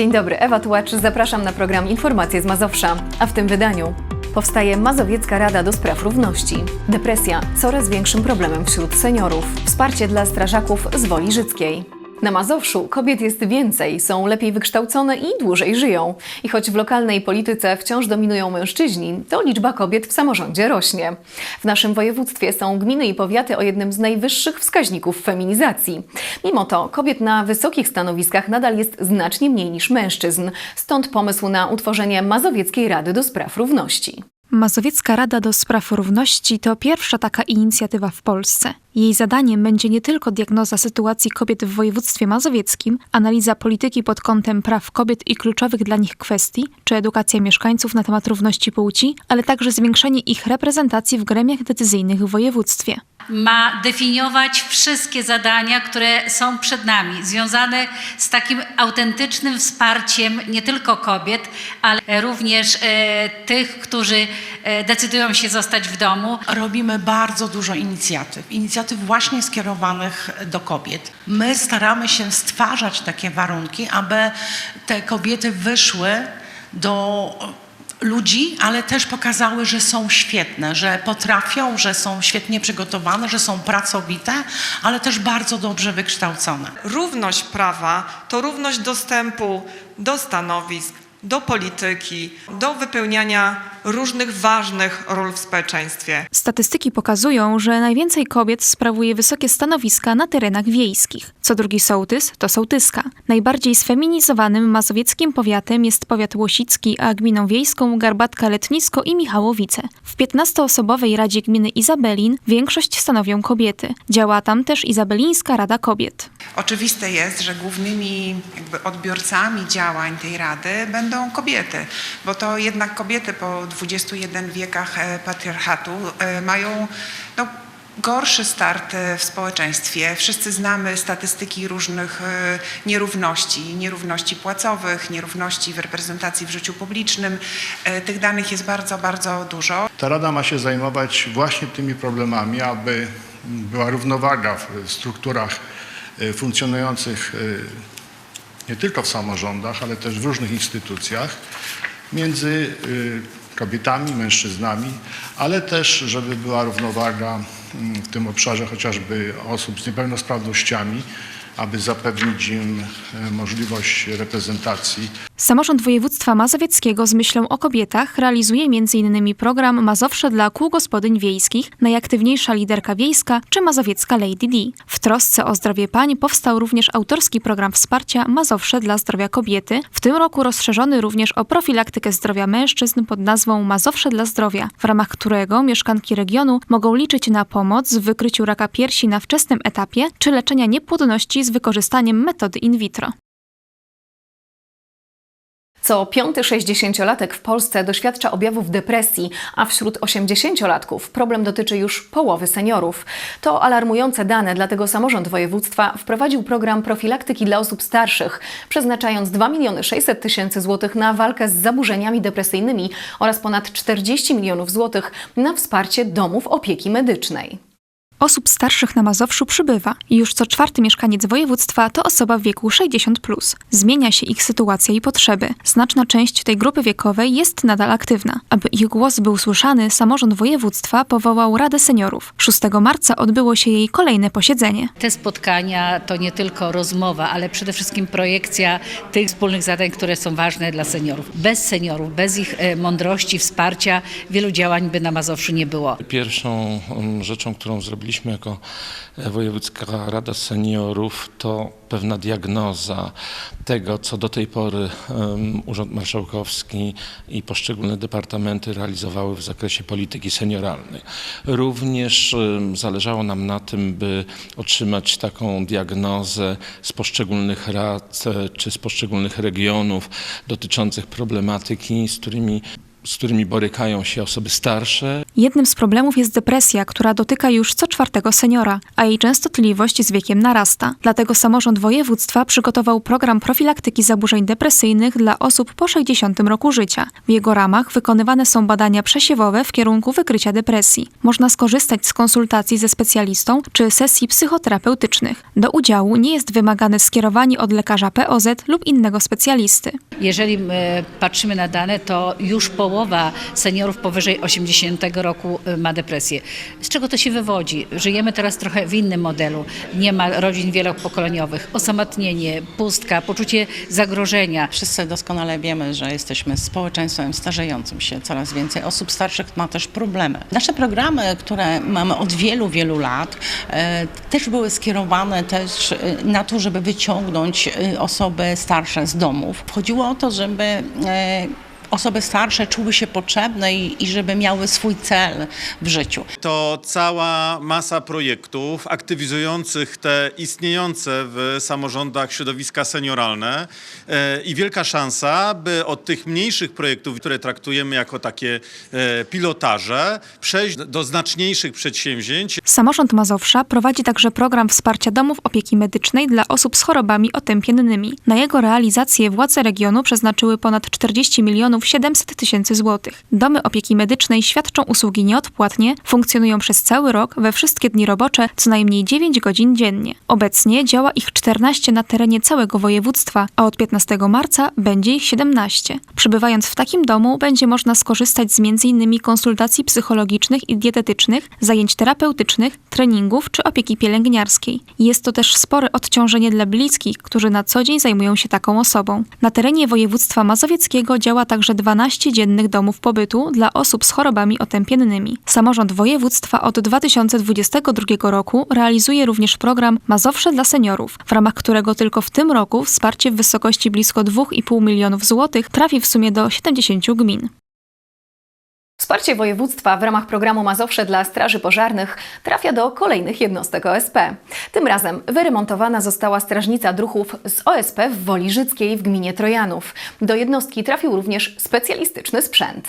Dzień dobry, Ewa Tułacz, zapraszam na program Informacje z Mazowsza. A w tym wydaniu powstaje Mazowiecka Rada do Spraw Równości. Depresja coraz większym problemem wśród seniorów. Wsparcie dla strażaków z Woli Życkiej. Na Mazowszu kobiet jest więcej, są lepiej wykształcone i dłużej żyją. I choć w lokalnej polityce wciąż dominują mężczyźni, to liczba kobiet w samorządzie rośnie. W naszym województwie są gminy i powiaty o jednym z najwyższych wskaźników feminizacji. Mimo to kobiet na wysokich stanowiskach nadal jest znacznie mniej niż mężczyzn. Stąd pomysł na utworzenie Mazowieckiej Rady do Spraw Równości. Mazowiecka Rada do Spraw Równości to pierwsza taka inicjatywa w Polsce. Jej zadaniem będzie nie tylko diagnoza sytuacji kobiet w województwie mazowieckim, analiza polityki pod kątem praw kobiet i kluczowych dla nich kwestii, czy edukacja mieszkańców na temat równości płci, ale także zwiększenie ich reprezentacji w gremiach decyzyjnych w województwie. ma definiować wszystkie zadania, które są przed nami, związane z takim autentycznym wsparciem nie tylko kobiet, ale również e, tych, którzy e, decydują się zostać w domu. Robimy bardzo dużo inicjatyw, inicjatyw właśnie skierowanych do kobiet. My staramy się stwarzać takie warunki, aby te kobiety wyszły do ludzi, ale też pokazały, że są świetne, że potrafią, że są świetnie przygotowane, że są pracowite, ale też bardzo dobrze wykształcone. Równość prawa to równość dostępu do stanowisk, do polityki, do wypełniania różnych ważnych ról w społeczeństwie. Statystyki pokazują, że najwięcej kobiet sprawuje wysokie stanowiska na terenach wiejskich. Co drugi sołtys to sołtyska. Najbardziej sfeminizowanym mazowieckim powiatem jest powiat łosicki, a gminą wiejską Garbatka Letnisko i Michałowice. W 15-osobowej Radzie Gminy Izabelin większość stanowią kobiety. Działa tam też Izabelińska Rada Kobiet. Oczywiste jest, że głównymi odbiorcami działań tej Rady będą kobiety, bo to jednak kobiety po 21 wiekach e, patriarchatu e, mają no, gorszy start e, w społeczeństwie. Wszyscy znamy statystyki różnych nierówności, nierówności płacowych, nierówności w reprezentacji w życiu publicznym. Tych danych jest bardzo, bardzo dużo. Ta Rada ma się zajmować właśnie tymi problemami, aby była równowaga w strukturach funkcjonujących e, nie tylko w samorządach, ale też w różnych instytucjach między e, kobietami, mężczyznami, ale też, żeby była równowaga mm, w tym obszarze chociażby osób z niepełnosprawnościami, aby zapewnić im e, możliwość reprezentacji Samorząd województwa mazowieckiego z myślą o kobietach realizuje m.in. program Mazowsze dla kół gospodyń wiejskich, najaktywniejsza liderka wiejska czy mazowiecka Lady D. W trosce o zdrowie pań powstał również autorski program wsparcia Mazowsze dla zdrowia kobiety, w tym roku rozszerzony również o profilaktykę zdrowia mężczyzn pod nazwą Mazowsze dla zdrowia, w ramach którego mieszkanki regionu mogą liczyć na pomoc w wykryciu raka piersi na wczesnym etapie czy leczenia niepłodności z wykorzystaniem metody in vitro. Co piąty 60-latek w Polsce doświadcza objawów depresji, a wśród 80-latków problem dotyczy już połowy seniorów. To alarmujące dane, dlatego samorząd województwa wprowadził program profilaktyki dla osób starszych, przeznaczając 2 miliony 600 tysięcy złotych na walkę z zaburzeniami depresyjnymi oraz ponad 40 milionów złotych na wsparcie domów opieki medycznej. Osób starszych na Mazowszu przybywa i już co czwarty mieszkaniec województwa to osoba w wieku 60+. Plus. Zmienia się ich sytuacja i potrzeby. Znaczna część tej grupy wiekowej jest nadal aktywna. Aby ich głos był słyszany, samorząd województwa powołał Radę Seniorów. 6 marca odbyło się jej kolejne posiedzenie. Te spotkania to nie tylko rozmowa, ale przede wszystkim projekcja tych wspólnych zadań, które są ważne dla seniorów. Bez seniorów, bez ich e, mądrości, wsparcia, wielu działań by na Mazowszu nie było. Pierwszą um, rzeczą, którą zrobiliśmy jako e, Wojewódzka Rada Seniorów, to pewna diagnoza tego, co do tej pory Urząd Marszałkowski i poszczególne departamenty realizowały w zakresie polityki senioralnej. Również zależało nam na tym, by otrzymać taką diagnozę z poszczególnych rad e, czy z poszczególnych regionów dotyczących problematyki, z którymi z którymi borykają się osoby starsze. Jednym z problemów jest depresja, która dotyka już co czwartego seniora, a jej częstotliwość z wiekiem narasta. Dlatego samorząd województwa przygotował program profilaktyki zaburzeń depresyjnych dla osób po 60 roku życia. W jego ramach wykonywane są badania przesiewowe w kierunku wykrycia depresji. Można skorzystać z konsultacji ze specjalistą czy sesji psychoterapeutycznych. Do udziału nie jest wymagane skierowanie od lekarza POZ lub innego specjalisty. Jeżeli e, patrzymy na dane, to już połowa seniorów powyżej 80 roku e, ma depresję. Z czego to się wywodzi? Żyjemy teraz trochę w innym modelu. Nie ma rodzin wielopokoleniowych, osamotnienie, pustka, poczucie zagrożenia. Wszyscy doskonale wiemy, że jesteśmy społeczeństwem starzejącym się. Coraz więcej osób starszych ma też problemy. Nasze programy, które mamy od wielu, wielu lat, e, też były skierowane też e, na to, żeby wyciągnąć osoby starsze z domów. Chodziło o to, żeby osoby starsze czuły się potrzebne i, i żeby miały swój cel w życiu. To cała masa projektów aktywizujących te istniejące w samorządach środowiska senioralne e, i wielka szansa, by od tych mniejszych projektów, które traktujemy jako takie e, pilotaże, przejść do znaczniejszych przedsięwzięć, Samorząd Mazowsza prowadzi także program wsparcia domów opieki medycznej dla osób z chorobami otępiennymi. Na jego realizację władze regionu przeznaczyły ponad 40 milionów 700 tysięcy złotych. Domy opieki medycznej świadczą usługi nieodpłatnie, funkcjonują przez cały rok we wszystkie dni robocze co najmniej 9 godzin dziennie. Obecnie działa ich 14 na terenie całego województwa, a od 15 marca będzie ich 17. Przybywając w takim domu będzie można skorzystać z m.in. konsultacji psychologicznych i dietetycznych, zajęć terapeutycznych, treningów czy opieki pielęgniarskiej. Jest to też spore odciążenie dla bliskich, którzy na co dzień zajmują się taką osobą. Na terenie województwa mazowieckiego działa także 12 dziennych domów pobytu dla osób z chorobami otępiennymi. Samorząd województwa od 2022 roku realizuje również program Mazowsze dla seniorów, w ramach którego tylko w tym roku wsparcie w wysokości blisko 2,5 milionów złotych trafi w sumie do 70 gmin. Wsparcie województwa w ramach programu Mazowsze dla Straży Pożarnych trafia do kolejnych jednostek OSP. Tym razem wyremontowana została strażnica druhów z OSP w Woli Życkiej w gminie Trojanów. Do jednostki trafił również specjalistyczny sprzęt.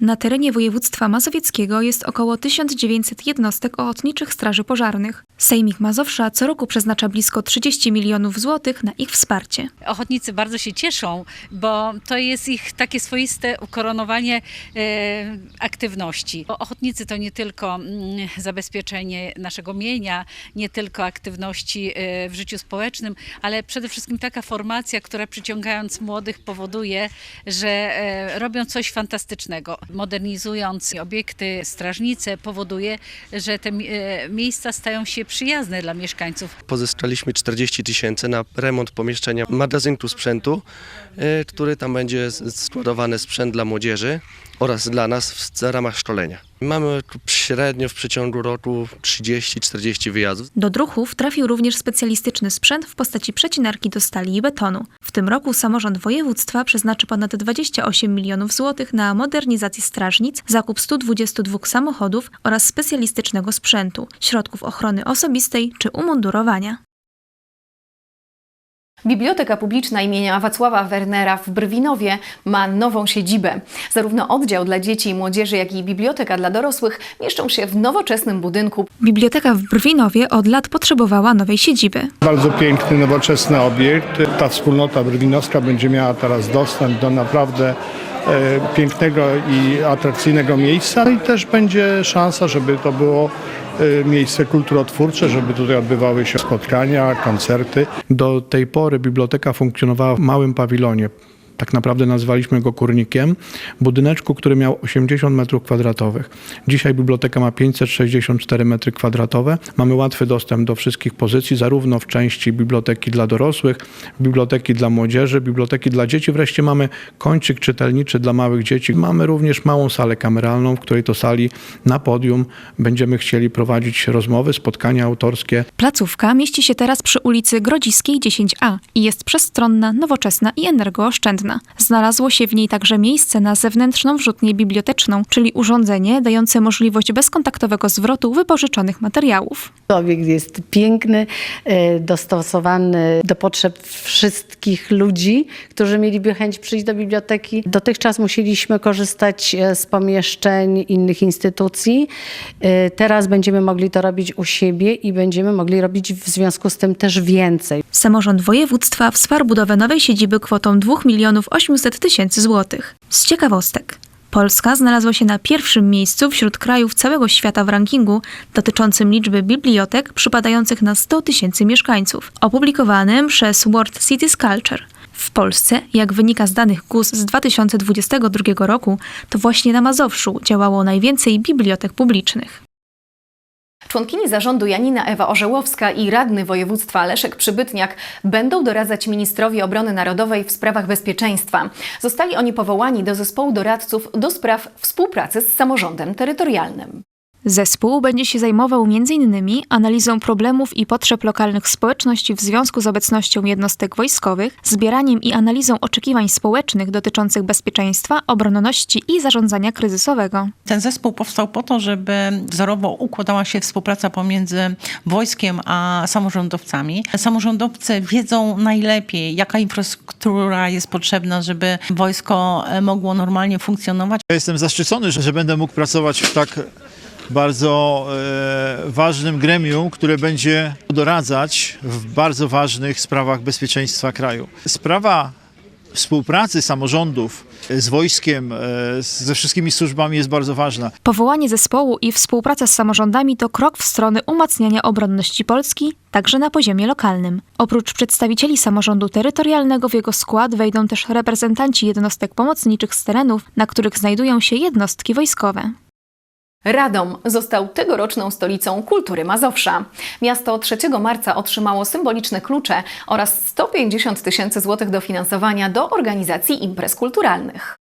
Na terenie województwa mazowieckiego jest około 1900 jednostek ochotniczych straży pożarnych. Sejmik Mazowsza co roku przeznacza blisko 30 milionów złotych na ich wsparcie. Ochotnicy bardzo się cieszą, bo to jest ich takie swoiste ukoronowanie e, aktywności. Bo Ochotnicy to nie tylko mm, zabezpieczenie naszego mienia, nie tylko aktywności e, w życiu społecznym, ale przede wszystkim taka formacja, która przyciągając młodych powoduje, że e, robią coś fantastycznego. Modernizując obiekty, strażnice powoduje, że te e, miejsca stają się przyjazne dla mieszkańców. Pozyskaliśmy 40 tysięcy na remont pomieszczenia magazynku sprzętu, y, który tam będzie składowany sprzęt dla młodzieży oraz dla nas w ramach szkolenia. Mamy tu średnio w przeciągu roku 30-40 wyjazdów. Do druhów trafił również specjalistyczny sprzęt w postaci przecinarki do stali i betonu. W tym roku samorząd województwa przeznaczy ponad 28 milionów złotych na modernizację strażnic, zakup 122 samochodów oraz specjalistycznego sprzętu, środków ochrony osobistej czy umundurowania. Biblioteka Publiczna imienia Wacława Wernera w Brwinowie ma nową siedzibę. Zarówno oddział dla dzieci i młodzieży, jak i biblioteka dla dorosłych mieszczą się w nowoczesnym budynku Biblioteka w Brwinowie od lat potrzebowała nowej siedziby. Bardzo piękny, nowoczesny obiekt. Ta wspólnota brwinowska będzie miała teraz dostęp do naprawdę e, pięknego i atrakcyjnego miejsca i też będzie szansa, żeby to było miejsce kulturotwórcze, żeby tutaj odbywały się spotkania, koncerty. Do tej pory biblioteka funkcjonowała w małym pawilonie. Tak naprawdę nazwaliśmy go kurnikiem, budyneczku, który miał 80 metrów kwadratowych. Dzisiaj biblioteka ma 564 metry kwadratowe. Mamy łatwy dostęp do wszystkich pozycji, zarówno w części biblioteki dla dorosłych, biblioteki dla młodzieży, biblioteki dla dzieci. Wreszcie mamy kończyk czytelniczy dla małych dzieci. Mamy również małą salę kameralną, w której to sali na podium będziemy chcieli prowadzić rozmowy, spotkania autorskie. Placówka mieści się teraz przy ulicy Grodziskiej 10A i jest przestronna, nowoczesna i energooszczędna. Znalazło się w niej także miejsce na zewnętrzną wrzutnię biblioteczną, czyli urządzenie dające możliwość bezkontaktowego zwrotu wypożyczonych materiałów. Obiekt jest piękny, e, dostosowany do potrzeb wszystkich ludzi, którzy mieliby chęć przyjść do biblioteki. Dotychczas musieliśmy korzystać e, z pomieszczeń innych instytucji. E, Teraz będziemy mogli to robić u siebie i będziemy mogli robić w związku z tym też więcej. Samorząd województwa wsparł budowę nowej siedziby kwotą 2 milionów 800 tysięcy złotych. Z ciekawostek. Polska znalazła się na pierwszym miejscu wśród krajów całego świata w rankingu dotyczącym liczby bibliotek przypadających na 100 tysięcy mieszkańców, opublikowanym przez World Cities Culture. W Polsce, jak wynika z danych GUS z 2022 roku, to właśnie na Mazowszu działało najwięcej bibliotek publicznych. Członkini zarządu Janina Ewa Orzełowska i radny województwa Leszek Przybytniak będą doradzać ministrowi obrony narodowej w sprawach bezpieczeństwa. Zostali oni powołani do zespołu doradców do spraw współpracy z samorządem terytorialnym. Zespół będzie się zajmował m.in. analizą problemów i potrzeb lokalnych społeczności w związku z obecnością jednostek wojskowych, zbieraniem i analizą oczekiwań społecznych dotyczących bezpieczeństwa, obronności i zarządzania kryzysowego. Ten zespół powstał po to, żeby wzorowo układała się współpraca pomiędzy wojskiem a samorządowcami. Samorządowcy wiedzą najlepiej, jaka infrastruktura jest potrzebna, żeby wojsko mogło normalnie funkcjonować. Ja Jestem zaszczycony, że, że będę mógł pracować w tak bardzo e, ważnym gremium, które będzie doradzać w bardzo ważnych sprawach bezpieczeństwa kraju. Sprawa współpracy samorządów z wojskiem, e, ze wszystkimi służbami jest bardzo ważna. Powołanie zespołu i współpraca z samorządami to krok w stronę umacniania obronności Polski, także na poziomie lokalnym. Oprócz przedstawicieli samorządu terytorialnego w jego skład wejdą też reprezentanci jednostek pomocniczych z terenów, na których znajdują się jednostki wojskowe. Radom został tegoroczną stolicą kultury Mazowsza. Miasto 3 marca otrzymało symboliczne klucze oraz 150 tysięcy złotych dofinansowania do organizacji imprez kulturalnych.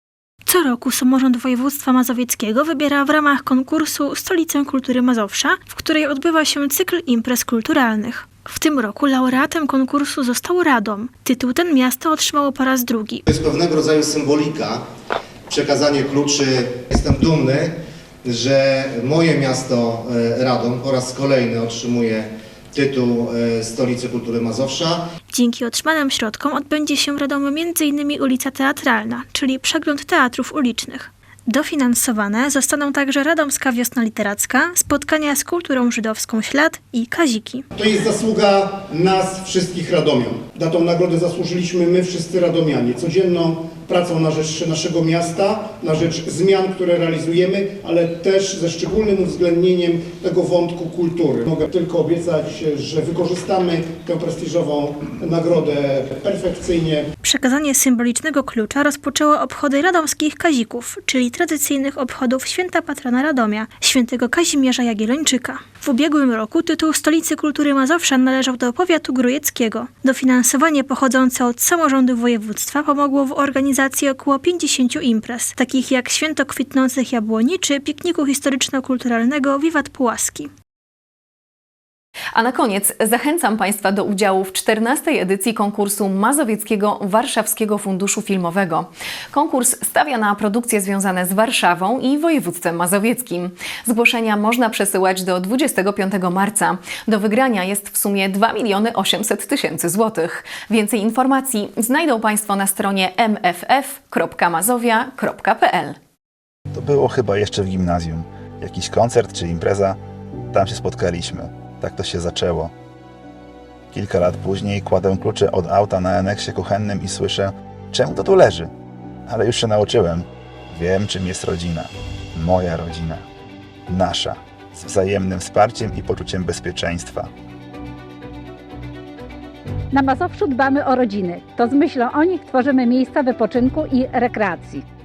Co roku samorząd województwa mazowieckiego wybiera w ramach konkursu Stolicę Kultury Mazowsza, w której odbywa się cykl imprez kulturalnych. W tym roku laureatem konkursu został Radom. Tytuł ten miasto otrzymało po raz drugi. To jest pewnego rodzaju symbolika, przekazanie kluczy. Jestem dumny, że moje miasto e, Radom po raz kolejny otrzymuje tytuł e, Stolicy Kultury Mazowsza. Dzięki otrzymanym środkom odbędzie się w Radomiu m.in. ulica Teatralna, czyli przegląd teatrów ulicznych. Dofinansowane zostaną także Radomska Wiosna Literacka, spotkania z kulturą żydowską Ślad i Kaziki. To jest zasługa nas wszystkich Radomian. Na tą nagrodę zasłużyliśmy my wszyscy Radomianie. Codzienną pracą na rzecz naszego miasta, na rzecz zmian, które realizujemy, ale też ze szczególnym uwzględnieniem tego wątku kultury. Mogę tylko obiecać, że wykorzystamy tę prestiżową nagrodę perfekcyjnie. Przekazanie symbolicznego klucza rozpoczęło obchody radomskich Kazików, czyli tradycyjnych obchodów święta patrona Radomia, świętego Kazimierza Jagiellończyka. W ubiegłym roku tytuł Stolicy Kultury Mazowsza należał do powiatu grujeckiego. Dofinansowanie pochodzące od samorządu województwa pomogło w organizacji około 50 imprez, takich jak Święto Kwitnących Jabłoni czy pikniku historyczno-kulturalnego Wiwat Pułaski. A na koniec zachęcam Państwa do udziału w 14. edycji konkursu Mazowieckiego Warszawskiego Funduszu Filmowego. Konkurs stawia na produkcje związane z Warszawą i województwem mazowieckim. Zgłoszenia można przesyłać do 25 marca. Do wygrania jest w sumie 2 miliony 800 tysięcy złotych. Więcej informacji znajdą Państwo na stronie mff.mazowia.pl. To było chyba jeszcze w gimnazjum. Jakiś koncert czy impreza. Tam się spotkaliśmy. Tak to się zaczęło. Kilka lat później kładę klucze od auta na aneksie kuchennym i słyszę, czemu to tu leży? Ale już się nauczyłem. Wiem, czym jest rodzina. Moja rodzina. Nasza. Z wzajemnym wsparciem i poczuciem bezpieczeństwa. Na Mazowszu dbamy o rodziny. To z myślą o nich tworzymy miejsca wypoczynku i rekreacji.